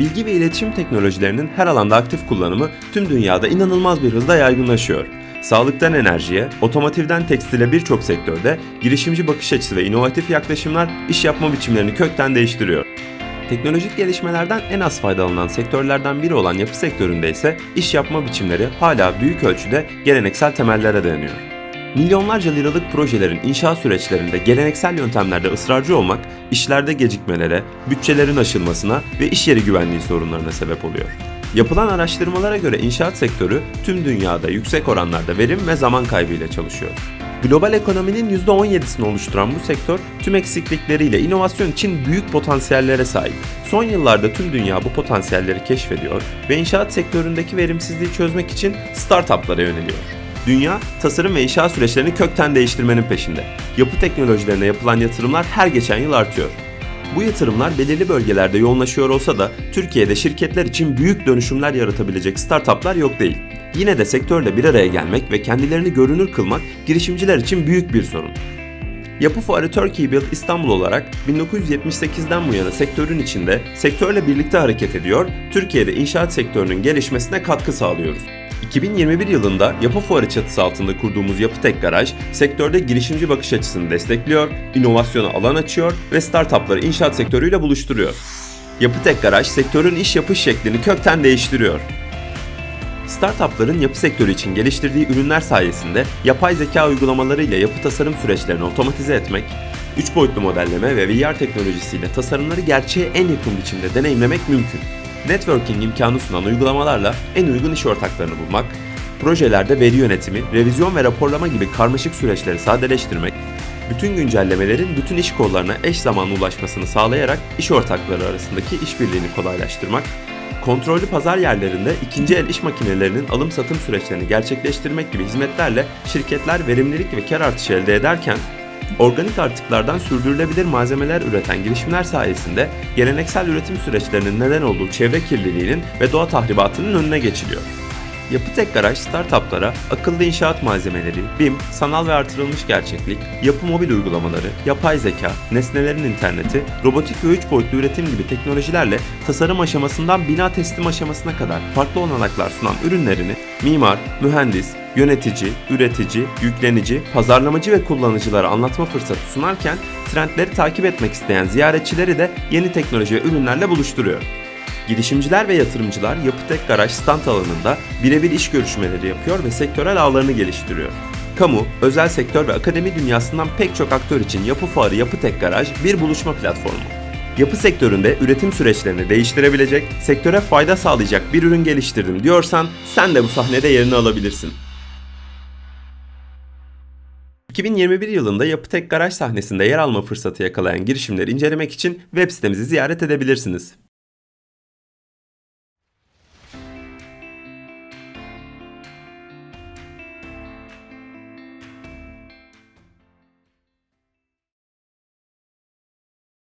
Bilgi ve iletişim teknolojilerinin her alanda aktif kullanımı tüm dünyada inanılmaz bir hızla yaygınlaşıyor. Sağlıktan enerjiye, otomotivden tekstile birçok sektörde girişimci bakış açısı ve inovatif yaklaşımlar iş yapma biçimlerini kökten değiştiriyor. Teknolojik gelişmelerden en az faydalanan sektörlerden biri olan yapı sektöründe ise iş yapma biçimleri hala büyük ölçüde geleneksel temellere dayanıyor. Milyonlarca liralık projelerin inşaat süreçlerinde geleneksel yöntemlerde ısrarcı olmak, işlerde gecikmelere, bütçelerin aşılmasına ve iş yeri güvenliği sorunlarına sebep oluyor. Yapılan araştırmalara göre inşaat sektörü tüm dünyada yüksek oranlarda verim ve zaman kaybıyla çalışıyor. Global ekonominin %17'sini oluşturan bu sektör tüm eksiklikleriyle inovasyon için büyük potansiyellere sahip. Son yıllarda tüm dünya bu potansiyelleri keşfediyor ve inşaat sektöründeki verimsizliği çözmek için startuplara yöneliyor. Dünya, tasarım ve inşaat süreçlerini kökten değiştirmenin peşinde. Yapı teknolojilerine yapılan yatırımlar her geçen yıl artıyor. Bu yatırımlar belirli bölgelerde yoğunlaşıyor olsa da Türkiye'de şirketler için büyük dönüşümler yaratabilecek startuplar yok değil. Yine de sektörle bir araya gelmek ve kendilerini görünür kılmak girişimciler için büyük bir sorun. Yapı Fuarı Turkey Build İstanbul olarak 1978'den bu yana sektörün içinde sektörle birlikte hareket ediyor, Türkiye'de inşaat sektörünün gelişmesine katkı sağlıyoruz. 2021 yılında Yapı Fuarı çatısı altında kurduğumuz Yapı Tek Garaj, sektörde girişimci bakış açısını destekliyor, inovasyona alan açıyor ve startupları inşaat sektörüyle buluşturuyor. Yapı Tek Garaj, sektörün iş yapış şeklini kökten değiştiriyor. Startupların yapı sektörü için geliştirdiği ürünler sayesinde yapay zeka uygulamalarıyla yapı tasarım süreçlerini otomatize etmek, 3 boyutlu modelleme ve VR teknolojisiyle tasarımları gerçeğe en yakın biçimde deneyimlemek mümkün. Networking imkanı sunan uygulamalarla en uygun iş ortaklarını bulmak, projelerde veri yönetimi, revizyon ve raporlama gibi karmaşık süreçleri sadeleştirmek, bütün güncellemelerin bütün iş kollarına eş zamanlı ulaşmasını sağlayarak iş ortakları arasındaki işbirliğini kolaylaştırmak, kontrollü pazar yerlerinde ikinci el iş makinelerinin alım satım süreçlerini gerçekleştirmek gibi hizmetlerle şirketler verimlilik ve kar artışı elde ederken, organik artıklardan sürdürülebilir malzemeler üreten girişimler sayesinde geleneksel üretim süreçlerinin neden olduğu çevre kirliliğinin ve doğa tahribatının önüne geçiliyor. Yapı Tek Garaj startuplara akıllı inşaat malzemeleri, BIM, sanal ve artırılmış gerçeklik, yapı mobil uygulamaları, yapay zeka, nesnelerin interneti, robotik ve 3 boyutlu üretim gibi teknolojilerle tasarım aşamasından bina teslim aşamasına kadar farklı olanaklar sunan ürünlerini mimar, mühendis, yönetici, üretici, yüklenici, pazarlamacı ve kullanıcılara anlatma fırsatı sunarken trendleri takip etmek isteyen ziyaretçileri de yeni teknoloji ve ürünlerle buluşturuyor. Girişimciler ve yatırımcılar Yapı Tek Garaj stand alanında birebir iş görüşmeleri yapıyor ve sektörel ağlarını geliştiriyor. Kamu, özel sektör ve akademi dünyasından pek çok aktör için Yapı Fuarı Yapı Tek Garaj bir buluşma platformu. Yapı sektöründe üretim süreçlerini değiştirebilecek, sektöre fayda sağlayacak bir ürün geliştirdim diyorsan sen de bu sahnede yerini alabilirsin. 2021 yılında Yapı Tek Garaj sahnesinde yer alma fırsatı yakalayan girişimleri incelemek için web sitemizi ziyaret edebilirsiniz.